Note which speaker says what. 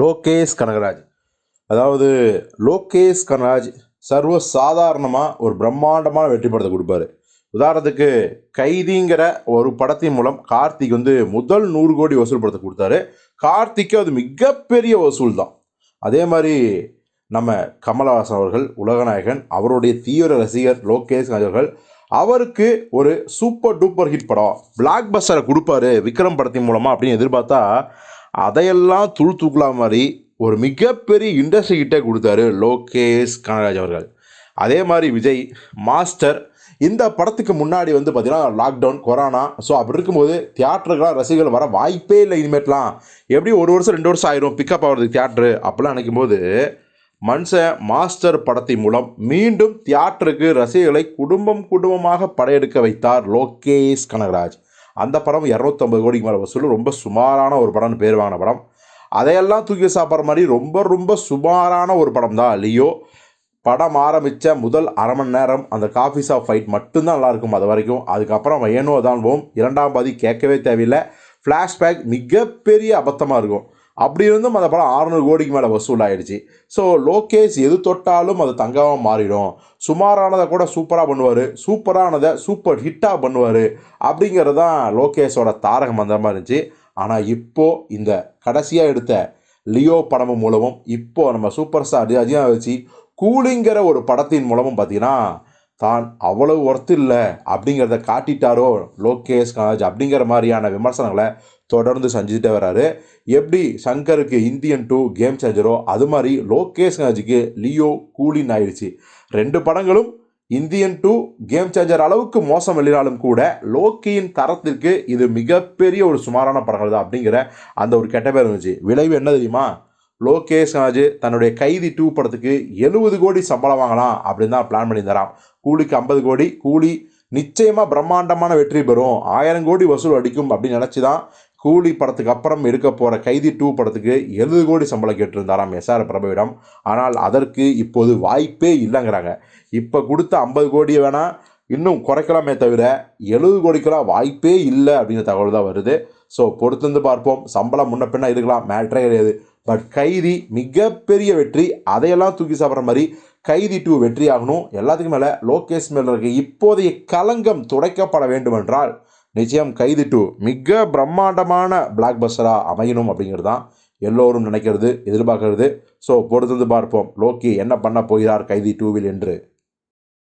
Speaker 1: லோகேஷ் கனகராஜ். அதாவது லோகேஷ் கனகராஜ் சர்வ சாதாரணமாக ஒரு பிரம்மாண்டமான வெற்றி படத்தை கொடுப்பாரு. உதாரணத்துக்கு கைதிங்கிற ஒரு படத்தின் மூலம் கார்த்திக் வந்து முதல் நூறு கோடி வசூல் படத்தை கொடுத்தாரு. கார்த்திக்கு அது மிகப்பெரிய வசூல் தான். அதே மாதிரி நம்ம கமலஹாசன் அவர்கள் உலகநாயகன் அவருடைய தீவிர ரசிகர் லோகேஷ் அவர்கள் அவருக்கு ஒரு சூப்பர் டூப்பர் ஹிட் படம் பிளாக் பஸ்டரை கொடுப்பாரு விக்ரம் படத்தின் மூலமாக அப்படின்னு எதிர்பார்த்தா அதையெல்லாம் துள் தூக்கலா மாதிரி ஒரு மிகப்பெரிய இண்டஸ்ட்ரி கிட்டே கொடுத்தாரு லோகேஷ் கனகராஜ் அவர்கள். அதே மாதிரி விஜய் மாஸ்டர் இந்த படத்துக்கு முன்னாடி வந்து பார்த்திங்கன்னா லாக்டவுன் கொரோனா ஸோ அப்படி இருக்கும்போது தியேட்டருக்கெலாம் ரசிகர்கள் வர வாய்ப்பே இல்லை இனிமேட்லாம். எப்படி ஒரு வருஷம் ரெண்டு வருஷம் ஆயிரும் பிக்கப் ஆகிறதுக்கு தியேட்ரு அப்படிலாம் நினைக்கும் போது மனுஷன் மாஸ்டர் படத்தின் மூலம் மீண்டும் தியேட்டருக்கு ரசிகர்களை குடும்பம் குடும்பமாக படையெடுக்க வைத்தார் லோகேஷ் கனகராஜ். அந்த படம் இரநூத்தம்பது கோடிக்கு மேலே வசூல். ரொம்ப சுமாரான ஒரு படம்னு பேர் வாங்கின படம். அதையெல்லாம் தூக்கி சாப்பிட்ற மாதிரி ரொம்ப ரொம்ப சுமாரான ஒரு படம் தான் லியோ. படம் ஆரம்பித்த முதல் அரை மணி நேரம் அந்த காஃபி ஷாப் ஃபைட் மட்டும்தான் நல்லாயிருக்கும் அது வரைக்கும். அதுக்கப்புறம் ஏனோ தான் போம் இரண்டாம் பாதி கேட்கவே தேவையில்லை. ஃப்ளாஷ்பேக் மிகப்பெரிய அபத்தமாக இருக்கும். அப்படி இருந்தும் அந்த படம் 600 கோடிக்கு மேலே வசூல் ஆயிடுச்சு ஸோ லோகேஷ் எது தொட்டாலும் அது தங்கமாக மாறிடும். சுமாரானதை கூட சூப்பராக பண்ணுவார். சூப்பரானதை சூப்பர் ஹிட்டாக பண்ணுவார். அப்படிங்கிறது தான் லோகேஷோட தாரக மந்திரமாக இருந்துச்சு. ஆனால் இப்போது இந்த கடைசியாக எடுத்த லியோ படமும் மூலமும் இப்போது நம்ம சூப்பர் ஸ்டார் அஜியாக வச்சு கூலிங்கிற ஒரு படத்தின் மூலமும் பார்த்தீங்கன்னா தான் அவ்வளவு ஒர்த்து இல்லை அப்படிங்கிறத காட்டிட்டாரோ லோகேஷ் கனராஜ் அப்படிங்கிற மாதிரியான விமர்சனங்களை தொடர்ந்து செஞ்சுட்டே வராரு. எப்படி சங்கருக்கு இந்தியன் டூ கேம் சேஞ்சரோ அது மாதிரி லோகேஷ் கனராஜுக்கு லியோ கூலின் ஆயிடுச்சு. ரெண்டு படங்களும் இந்தியன் டூ கேம் சேஞ்சர் அளவுக்கு மோசம் இல்லைனாலும் கூட லோக்கியின் தரத்திற்கு இது மிகப்பெரிய ஒரு சுமாரான படங்கள் தான் அப்படிங்கிற அந்த ஒரு கெட்ட பேர் இருந்துச்சு விளைவு என்ன தெரியுமா? லோகேஷ் கனராஜ் தன்னுடைய கைதி டூ படத்துக்கு எழுபது கோடி சம்பளம் வாங்கலாம் அப்படின்னு தான் பிளான் பண்ணியிருந்தாராம். கூலிக்கு ஐம்பது கோடி கூலி நிச்சயமாக பிரம்மாண்டமான வெற்றி பெறும். ஆயிரம் கோடி வசூல் அடிக்கும் அப்படின்னு நினச்சி தான் கூலி படத்துக்கு அப்புறம் எடுக்க போகிற கைதி டூ படத்துக்கு எழுபது கோடி சம்பளம் கேட்டிருந்தாராம் எஸ்ஆர் பிரபுவிடம். ஆனால் அதற்கு இப்போது வாய்ப்பே இல்லைங்கிறாங்க. இப்போ கொடுத்த ஐம்பது கோடியை வேணால் இன்னும் குறைக்கலாமே தவிர எழுபது கோடிக்கெல்லாம் வாய்ப்பே இல்லை அப்படிங்கிற தகவல் தான் வருது. ஸோ பொறுத்திருந்து பார்ப்போம். சம்பளம் முன்ன பின்ன இருக்கலாம். மேட்ரே கிடையாது. பட் கைதி மிகப்பெரிய வெற்றி அதையெல்லாம் தூக்கி சாப்பிட்ற மாதிரி கைதி டூ வெற்றி ஆகணும். எல்லாத்துக்கும் மேலே லோகேஷ் மேல இருக்க இப்போதைய கலங்கம் துடைக்கப்பட வேண்டுமென்றால் நிச்சயம் கைதி டூ மிக பிரம்மாண்டமான பிளாக் பஸ்டராக அமையணும் அப்படிங்கிறது தான் எல்லோரும் நினைக்கிறது எதிர்பார்க்கறது. ஸோ பொறுத்திருந்து பார்ப்போம். லோக்கி என்ன பண்ண போகிறார் கைதி டூவில் என்று.